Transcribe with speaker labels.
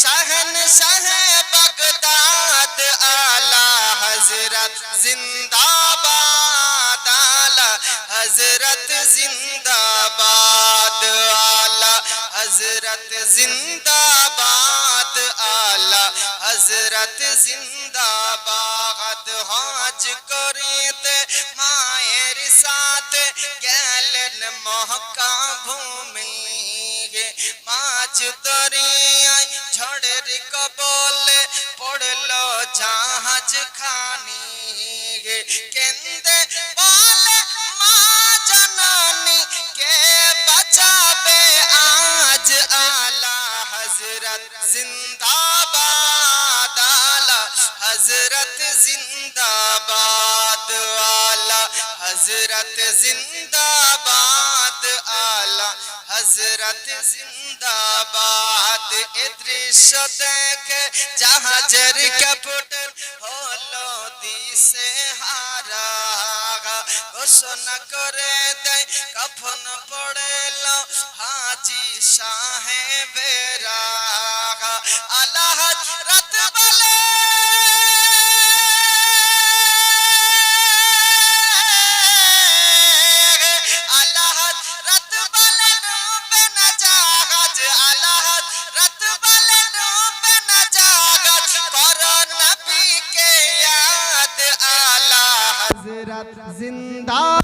Speaker 1: شہن شہ بغداد آلہ حضرت زندہ باد آلہ حضرت زندہ باد آلہ حضرت زندہ باد آلہ حضرت زندہ باد حاج کریت مائر ساتھ گیلن محکا بھومی ہے ماج دریت ঝড়ের কবলে পড়ল জাহাজ খানি কেন্দে বলে, মা জননী, কে বাঁচাবে আজ আলা হজরত জিন্দাবাদ, আলা হজরত জিন্দাবাদ, আলা হজরত জিন্দাবাদ, আলা হজরত জিন্দাবাদ। দৃশ্য দেখে জাহাজের ক্যাপ্টেন হলো দিশে হারা। ঘোষণা করে দেয়, কফন পড়েল হাজি সাহেবেরা আলা জিন্দা